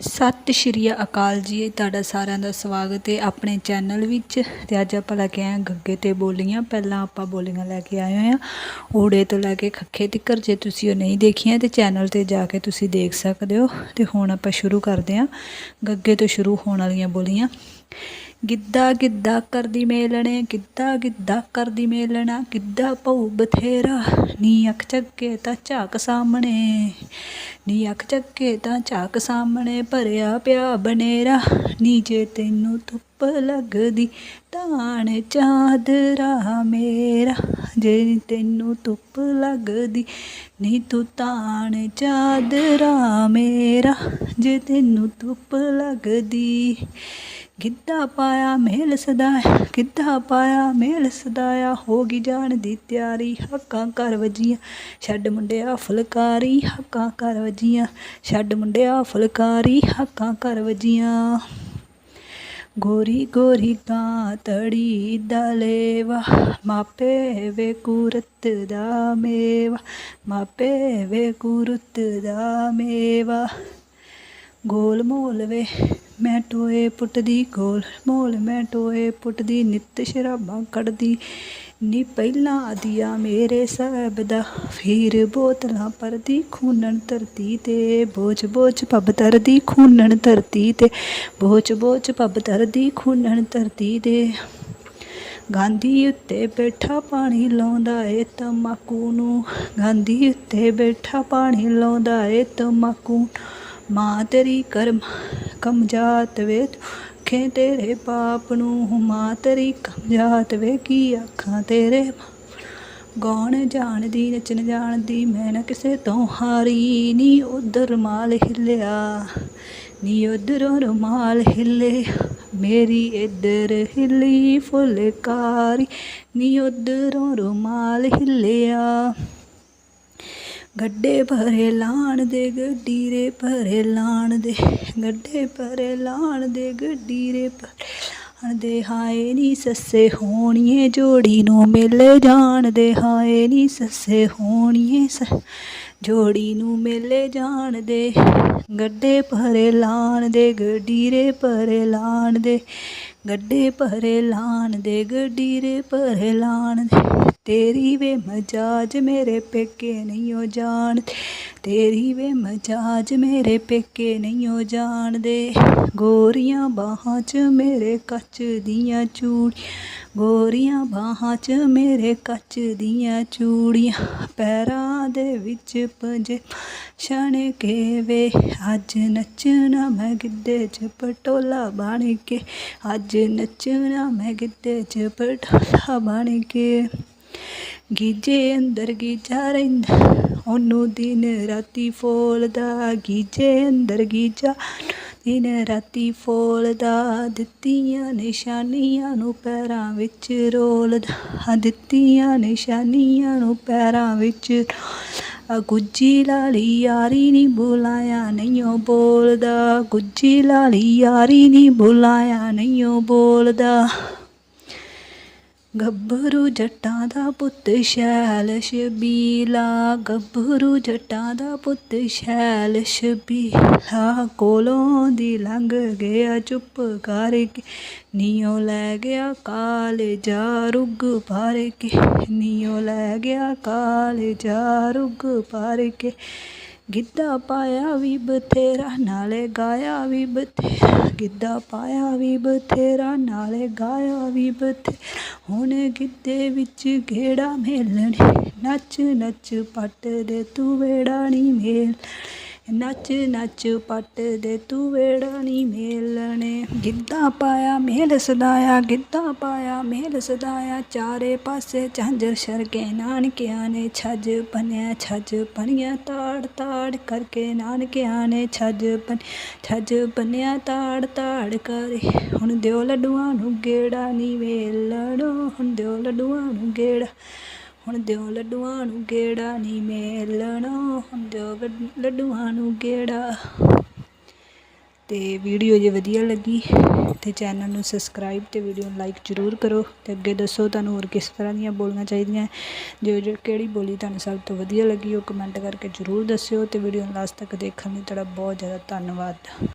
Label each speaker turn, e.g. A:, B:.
A: ਸਤਿ ਸ਼੍ਰੀ ਅਕਾਲ ਜੀ, ਤੁਹਾਡਾ ਸਾਰਿਆਂ ਦਾ ਸਵਾਗਤ ਹੈ ਆਪਣੇ ਚੈਨਲ ਵਿੱਚ। ਤੇ ਅੱਜ ਆਪਾਂ ਲੈ ਕੇ ਆਏ ਹਾਂ ਗੱਗੇ ਤੇ ਬੋਲੀਆਂ। ਪਹਿਲਾਂ ਆਪਾਂ ਬੋਲੀਆਂ ਲੈ ਕੇ ਆਏ ਹੋਏ ਹਾਂ। ਊੜੇ ਤੋਂ ਲੈ ਕੇ ਖੱਖੇ ਤੱਕ ਜੇ ਤੁਸੀਂ ਉਹ ਨਹੀਂ ਦੇਖੀਆਂ ਤੇ ਚੈਨਲ ਤੇ ਜਾ ਕੇ ਤੁਸੀਂ ਦੇਖ ਸਕਦੇ ਹੋ। ਤੇ ਹੁਣ ਆਪਾਂ ਸ਼ੁਰੂ ਕਰਦੇ ਹਾਂ। ਗੱਗੇ ਤੋਂ ਸ਼ੁਰੂ ਹੋਣ ਵਾਲੀਆਂ ਬੋਲੀਆਂ। ਗਿੱਧਾ ਗਿੱਧਾ ਕਰਦੀ ਮੇਲਣੇ, ਗਿੱਧਾ ਗਿੱਧਾ ਕਰਦੀ ਮੇਲਣਾ, ਗਿੱਧਾ ਪਊ ਬਥੇਰਾ। ਨੀ ਅੱਖ ਚੱਕੇ ਤਾਂ ਝਾਕ ਸਾਹਮਣੇ। ਨੀ ਅੱਖ ਚੱਕੇ ਤਾਂ ਝਾਕ ਸਾਹਮਣੇ ਭਰਿਆ ਪਿਆ ਬਨੇਰਾ, ਨੀ ਜੇ ਤੈਨੂੰ ਧੁੱਪ ਲੱਗਦੀ ਤਾਣ ਚਾਦਰਾ ਮੇਰਾ। ਜੇ ਤੈਨੂੰ ਧੁੱਪ ਲੱਗਦੀ, ਨੀ ਤੂੰ ਤਾਣ ਚਾਦਰਾ ਮੇਰਾ। ਜੇ ਤੈਨੂੰ ਧੁੱਪ ਲੱਗਦੀ, ਗਿੱਧਾ ਪਾਇਆ ਮੇਲ ਸਦਾਇਆ ਗਿੱਧਾ ਪਾਇਆ ਮੇਲ ਸਦਾਇਆ ਹੋ ਗਈ ਜਾਣ ਦੀ ਤਿਆਰੀ, ਹੱਕਾਂ ਘਰ ਵਜੀਆਂ। ਛੱਡ ਮੁੰਡਿਆ ਫੁਲਕਾਰੀ, ਹੱਕਾਂ ਘਰ ਵਜੀਆਂ। ਛੱਡ ਮੁੰਡਿਆ ਫੁਲਕਾਰੀ, ਹੱਕਾਂ ਘਰ ਵਜੀਆਂ। ਗੋਰੀ ਗੋਰੀ ਕਾਂ ਤੜੀ ਦਲੇਵਾ ਮਾਪੇ ਵੇ ਕੁਰਤ ਦਾ ਮੇਵਾ ਗੋਲ ਮੋਲ ਵੇ, ਮੈਂ ਟੋਏ ਪੁੱਟਦੀ, ਗੋਲ ਮੋਲ ਮੈਂ ਟੋਏ ਪੁੱਟਦੀ, ਨਿੱਤ ਸ਼ਰਾਬਾਂ ਕੱਢਦੀ। ਨੀ ਪਹਿਲਾਂ ਆਦੀਆ ਮੇਰੇ ਸਾਹਿਬ ਦਾ, ਫਿਰ ਬੋਤਲਾਂ ਪਰਦੀ ਖੂਨਣ ਧਰਤੀ ਤੇ। ਬੋਝ ਬੋਝ ਪੱਬ ਤਰਦੀ ਖੂਨਣ ਧਰਤੀ ਤੇ। ਬੋਝ ਬੋਝ ਪੱਬ ਤਰਦੀ ਖੂਨਣ ਧਰਤੀ ਤੇ। ਗਾਂਧੀ ਉੱਤੇ ਬੈਠਾ ਪਾਣੀ ਲਾਉਂਦਾ ਏ ਤਮਾਕੂ ਨੂੰ। ਗਾਂਧੀ ਉੱਤੇ ਬੈਠਾ ਪਾਣੀ ਲਾਉਂਦਾ ਏ ਤਮਾਕੂ ਨੂੰ। ਮਾਂ ਤੇਰੀ ਕਰਮ ਕਮਜਾਤ ਵੇ ਅੱਖੇ ਤੇਰੇ ਪਾਪ ਨੂੰ ਮਾਂ ਤੇਰੀ ਕਮਜਾਤ ਵੇ, ਕੀ ਅੱਖਾਂ ਤੇਰੇ ਗਾਉਣ ਜਾਣਦੀ, ਨੱਚਣ ਜਾਣਦੀ, ਮੈਂ ਨਾ ਕਿਸੇ ਤੋਂ ਹਾਰੀ, ਨੀ ਉਧਰ ਰੁਮਾਲ ਹਿੱਲਿਆ, ਨੀ ਉਧਰੋਂ ਰੁਮਾਲ ਹਿੱਲੇ, ਮੇਰੀ ਇੱਧਰ ਹਿੱਲੀ ਫੁਲਕਾਰੀ, ਨੀ ਉਧਰੋਂ ਰੁਮਾਲ ਹਿੱਲਿਆ। ਗੱਡੇ ਭਰੇ ਲਾਣ ਦੇ, ਗੱਡੀਰੇ ਭਰੇ ਲਾਣ ਦੇ, ਗੱਡੇ ਭਰੇ ਲਾਣ ਦੇ, ਗੱਡੀਰੇ ਭਰੇ ਲਾਣ ਦੇ। ਹਾਏ ਨੀ ਸੱਸੇ ਹੋਣੀਏ ਜੋੜੀ ਨੂੰ ਮਿਲ ਜਾਣ ਦੇ, ਹਾਏ ਨੀ ਸੱਸੇ ਹੋਣੀਏ ਸ ਜੋੜੀ ਨੂੰ ਮਿਲ ਜਾਣ ਦੇ। ਗੱਡੇ ਭਰੇ ਲਾਣ ਦੇ, ਗੱਡੀਰੇ ਭਰੇ ਲਾਣ ਦੇ, ਗੱਡੇ ਭਰੇ ਲਾਣ ਦੇ, ਗੱਡੀਰੇ ਭਰੇ ਲਾਣ ਦੇ। ਤੇਰੀ ਵੇ ਮਜਾਜ ਮੇਰੇ ਪੇਕੇ ਨਹੀਂ ਜਾਣ ਜਾਣਦੇ ਤੇਰੀ ਵੇ ਮਜਾਜ ਮੇਰੇ ਪੇਕੇ ਨਹੀਂ ਉਹ ਜਾਣਦੇ ਗੋਰੀਆਂ ਬਾਹਾਂ 'ਚ ਮੇਰੇ ਕੱਚ ਦੀਆਂ ਚੂੜੀਆਂ, ਗੋਰੀਆਂ ਬਾਹਾਂ 'ਚ ਮੇਰੇ ਕੱਚ ਦੀਆਂ ਚੂੜੀਆਂ, ਪੈਰਾਂ ਦੇ ਵਿੱਚ ਪੰਜੇ ਛਣ ਕੇ ਵੇ। ਅੱਜ ਨੱਚਣਾ ਮੈਂ ਗਿੱਧੇ 'ਚ ਪਟੋਲਾ ਬਣ ਕੇ, ਅੱਜ ਨੱਚਣਾ ਮੈਂ ਗਿੱਧੇ 'ਚ ਪਟੋਲਾ ਬਣ ਕੇ। ਗੀਜੇ ਅੰਦਰ ਗੀਜਾ ਰਹਿੰਦਾ, ਉਹਨੂੰ ਦਿਨ ਰਾਤੀ ਫੋਲਦਾ। ਗੀਜੇ ਅੰਦਰ ਗੀਜਾ, ਦਿਨ ਰਾਤੀ ਫੋਲਦਾ। ਦਿੱਤੀਆਂ ਨਿਸ਼ਾਨੀਆਂ ਨੂੰ ਪੈਰਾਂ ਵਿੱਚ ਰੋਲਦਾ। ਦਿੱਤੀਆਂ ਨਿਸ਼ਾਨੀਆਂ ਨੂੰ ਪੈਰਾਂ ਵਿੱਚ ਆ ਗੁੱਜੀ ਲਾਲੀ ਯਾਰੀ ਨਹੀਂ ਬੁਲਾਇਆ ਨਹੀਂ ਉਹ ਬੋਲਦਾ। ਗੁੱਜੀ ਲਾਲੀ ਯਾਰੀ ਨਹੀਂ ਬੁਲਾਇਆ ਨਹੀਂ ਉਹ ਬੋਲਦਾ। ਗੱਭਰੂ ਜੱਟਾਂ ਦਾ ਪੁੱਤ ਸ਼ੈਲ ਸ਼ਬੀਲਾ, ਗੱਭਰੂ ਜੱਟਾਂ ਦਾ ਪੁੱਤ ਸ਼ੈਲ ਸ਼ਬੀਲਾ। ਕੋਲੋਂ ਦੀ ਲੰਘ ਗਿਆ, ਚੁੱਪ ਕਰਕੇ ਨੀਓ ਲੈ ਗਿਆ ਕਾਲੇ ਜਾ ਰੁਗ ਭਰ ਕੇ ਨੀਓ ਲੈ ਗਿਆ ਕਾਲੇ ਜਾ ਰੁੱਗ ਭਰ ਕੇ ਗਿੱਧਾ ਪਾਇਆ ਵੀ ਬਥੇਰਾ, ਨਾਲੇ ਗਾਇਆ ਵੀ ਬਥੇਰਾ। ਗਿੱਧਾ ਪਾਇਆ ਵੀ ਬਥੇਰਾ, ਨਾਲੇ ਗਾਇਆ ਵੀ ਬਥੇਰਾ। ਹੁਣ ਗਿੱਧੇ ਵਿੱਚ ਘੇੜਾ ਮੇਲਣੇ? ਨੱਚ ਨੱਚ ਪੱਟ ਦੇ ਤੂੰ ਵੇੜਾ ਨਹੀਂ ਮੇਲ। ਨੱਚ ਨੱਚ ਪੱਟ ਦੇ ਤੂੰ ਵੇੜਾ ਨਹੀਂ ਮੇਲਣੇ। ਗਿੱਧਾ ਪਾਇਆ, ਮੇਲ ਸਦਾਇਆ, ਗਿੱਧਾ ਪਾਇਆ, ਮੇਲ ਸਦਾਇਆ। ਚਾਰੇ ਪਾਸੇ ਝਾਂਜਰ ਸ਼ਰਕੇ ਨਾਨਕਿਆਂ ਨੇ ਛੱਜ ਬਣਿਆ ਛੱਜ ਬਣਿਆ ਤਾੜ ਤਾੜ ਕਰਕੇ ਨਾਨਕਿਆਂ ਨੇ ਛੱਜ ਬਣ ਛੱਜ ਬਣਿਆ ਤਾੜ ਤਾੜ ਕਰੇ। ਹੁਣ ਦਿਓ ਲੱਡੂਆਂ ਨੂੰ ਗੇੜਾ ਨਹੀਂ ਵੇਲਣੋ ਹੁਣ ਦਿਓ ਲੱਡੂਆਂ ਨੂੰ ਗੇੜਾ ਹੁਣ ਦਿਓ ਲੱਡੂਆਂ ਨੂੰ ਗੇੜਾ ਨਹੀਂ ਮੇਲਣਾ, ਹੁਣ ਦਿਓ ਲੱਡੂਆਂ ਨੂੰ ਗੇੜਾ। ਤੇ ਵੀਡੀਓ ਜੇ ਵਧੀਆ ਲੱਗੀ ਤੇ ਚੈਨਲ ਨੂੰ ਸਬਸਕ੍ਰਾਈਬ ਤੇ ਵੀਡੀਓ ਨੂੰ ਲਾਈਕ ਜ਼ਰੂਰ ਕਰੋ ਤੇ ਅੱਗੇ ਦੱਸੋ ਤੁਹਾਨੂੰ ਹੋਰ ਕਿਸ ਤਰ੍ਹਾਂ ਦੀਆਂ ਬੋਲੀਆਂ ਚਾਹੀਦੀਆਂ। ਜੋ ਜੋ, ਕਿਹੜੀ ਬੋਲੀ ਤੁਹਾਨੂੰ ਸਭ ਤੋਂ ਵਧੀਆ ਲੱਗੀ ਉਹ ਕਮੈਂਟ ਕਰਕੇ ਜ਼ਰੂਰ ਦੱਸਿਓ ਤੇ ਵੀਡੀਓ ਨੂੰ ਲਾਸਟ ਤੱਕ ਦੇਖਣ ਲਈ ਤੁਹਾਡਾ ਬਹੁਤ ਜ਼ਿਆਦਾ ਧੰਨਵਾਦ।